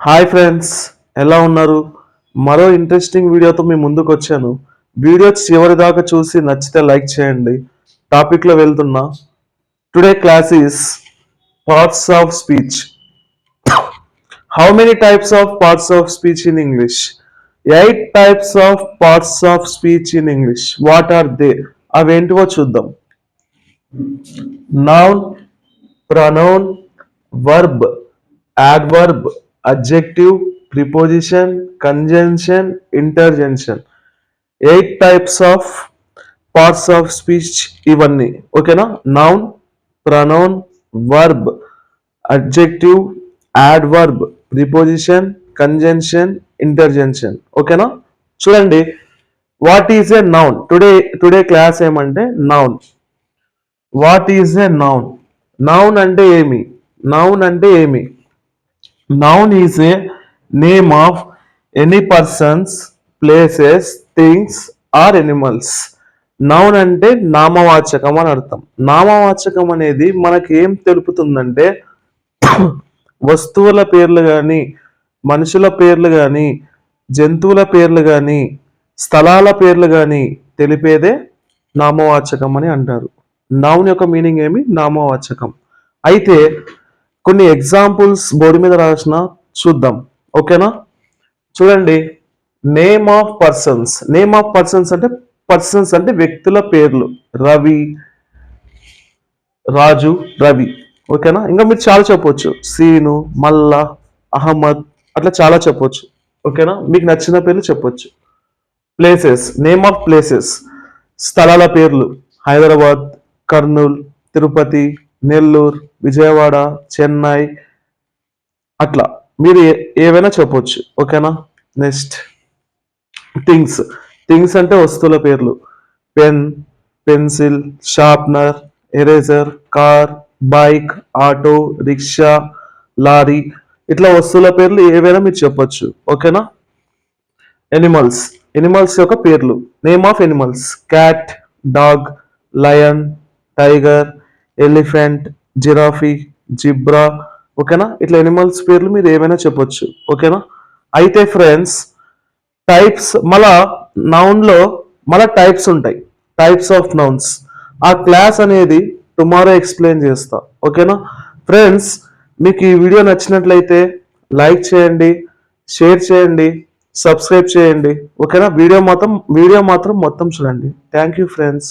Hi friends ఎలా ఉన్నారు? మరో ఇంట్రెస్టింగ్ వీడియోతో మీ ముందుకు వచ్చాను. వీడియో చివరి దాకా చూసి నచ్చితే లైక్ చేయండి. టాపిక్లో వెళ్తున్నా. Today class is parts of speech how many types of parts of speech in English eight types of parts of speech in English what are they అవేంటివో చూద్దాం. Noun pronoun verb adverb objective preposition conjunction interjection eight types of parts of speech ఇవన్నీ. ఓకేనా noun pronoun verb adjective adverb preposition conjunction interjection ఓకేనా చూడండి. What is a noun today today class ఏమంటే noun what is a noun noun అంటే ఏమి? Noun అంటే ఏమి? Noun is a name of any persons places things or animals noun అంటే నామవాచకం అని అర్థం. నామవాచకం అనేది మనకి ఏం తెలుపుతుందంటే వస్తువుల పేర్లు కానీ మనుషుల పేర్లు కానీ జంతువుల పేర్లు కానీ స్థలాల పేర్లు కానీ తెలిపేదే నామవాచకం అని అంటారు. నౌన్ యొక్క మీనింగ్ ఏమి? నామవాచకం. అయితే కొన్ని ఎగ్జాంపుల్స్ బోర్డు మీద రాసిన చూద్దాం. ఓకేనా? చూడండి. Name of persons name of persons అంటే పర్సన్స్ అంటే వ్యక్తుల పేర్లు. రవి రాజు రవి. ఓకేనా? ఇంకా మీరు చాలా చెప్పొచ్చు. సీను మల్ల అహ్మద్ అట్లా చాలా చెప్పొచ్చు. ఓకేనా? మీకు నచ్చిన పేర్లు చెప్పొచ్చు. ప్లేసెస్ నేమ్ ఆఫ్ ప్లేసెస్ స్థలాల పేర్లు. హైదరాబాద్ కర్నూల్ తిరుపతి నెల్లూరు విజయవాడ చెన్నై అట్లా. మీరు ఏ- ఏవైనా చెప్పొచ్చు. ఓకేనా? నెక్స్ట్. థింగ్స్. థింగ్స్ అంటే వస్తువుల పేర్లు. Pen pencil sharpener eraser car bike auto rickshaw lorry. ఇట్లా వస్తువుల పేర్లు ఏవైనా మీరు చెప్పొచ్చు. ఓకేనా? ఎనిమల్స్. ఎనిమల్స్ యొక్క పేర్లు. Name of animals. Cat dog lion tiger elephant giraffe zebra ఓకేనా? ఇట్లా ఎనిమల్స్ పేర్లు మీరు ఏమైనా చెప్పొచ్చు ఓకేనా? అయితే ఫ్రెండ్స్ టైప్స్ మళ్ళా నౌన్లో మళ్ళా టైప్స్ ఉంటాయి టైప్స్ ఆఫ్ నౌన్స్. ఆ క్లాస్ అనేది టుమారో ఎక్స్ప్లెయిన్ చేస్తా ఓకేనా? ఫ్రెండ్స్ మీకు ఈ వీడియో నచ్చినట్లయితే లైక్ చేయండి షేర్ చేయండి సబ్స్క్రైబ్ చేయండి ఓకేనా? వీడియో మాత్రం వీడియో మాత్రం మొత్తం చూడండి. Thank you friends.